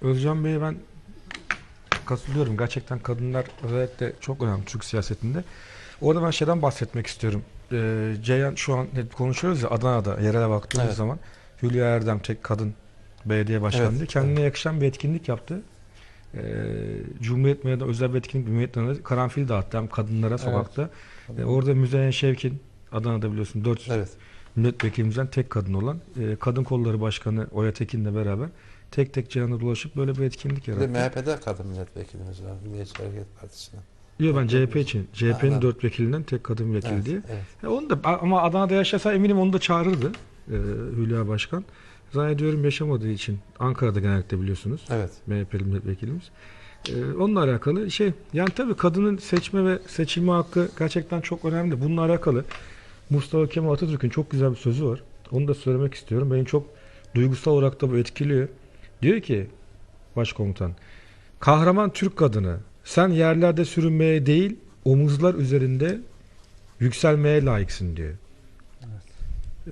Özcan Bey'e ben katılıyorum. Gerçekten kadınlar özellikle çok önemli Türk siyasetinde. Orada ben şeyden bahsetmek istiyorum. Ee, Ceyhan şu an hep konuşuyoruz ya Adana'da yerele baktığımız Evet. zaman Hülya Erdem tek kadın belediye başkanı Evet, kendine yakışan bir etkinlik yaptı. Ee, Cumhuriyet Meydanı özel bir etkinlik Cumhuriyet Meydanı'nda karanfil dağıttı hem kadınlara sokakta. Ee, orada Müzeyyen Şevkin Adana'da biliyorsun 4 Evet. Milletvekilimizden tek kadın olan e, Kadın Kolları Başkanı Oya Tekin'le beraber tek tek Ceyhan'a dolaşıp böyle bir etkinlik yarattı. MHP'de kadın milletvekilimiz var. Milliyetçi Hareket Partisi'nden. Yok ben CHP için. CHP'nin dört vekilinden tek kadın vekil Evet, diye. evet. E, onu da ama Adana'da yaşasa eminim onu da çağırırdı e, Hülya Başkan. Zannediyorum yaşamadığı için. Ankara'da genellikle biliyorsunuz. Evet. MHP'li milletvekilimiz. E, onunla alakalı şey yani tabii kadının seçme ve seçilme hakkı gerçekten çok önemli. Bununla alakalı Mustafa Kemal Atatürk'ün çok güzel bir sözü var. Onu da söylemek istiyorum. Beni çok duygusal olarak da bu etkiliyor. Diyor ki başkomutan kahraman Türk kadını sen yerlerde sürünmeye değil omuzlar üzerinde yükselmeye layıksın diyor. Ee,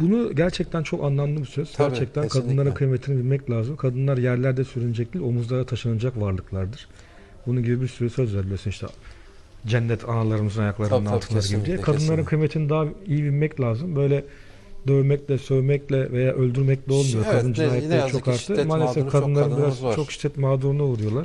bunu gerçekten çok anlamlı bir söz. Tabii, gerçekten kesinlikle. kadınlara kıymetini bilmek lazım. Kadınlar yerlerde sürünecek değil, omuzlara taşınacak varlıklardır. Bunun gibi bir sürü söz var biliyorsun işte cennet analarımızın ayaklarının Tabii, altındadır gibi diye. Kadınların kesinlikle. kıymetini daha iyi bilmek lazım. Böyle dövmekle, sövmekle veya öldürmekle olmuyor. Evet, Kadın cinayetleri çok arttı. Maalesef çok kadınların biraz var. çok şiddet mağduruna uğruyorlar.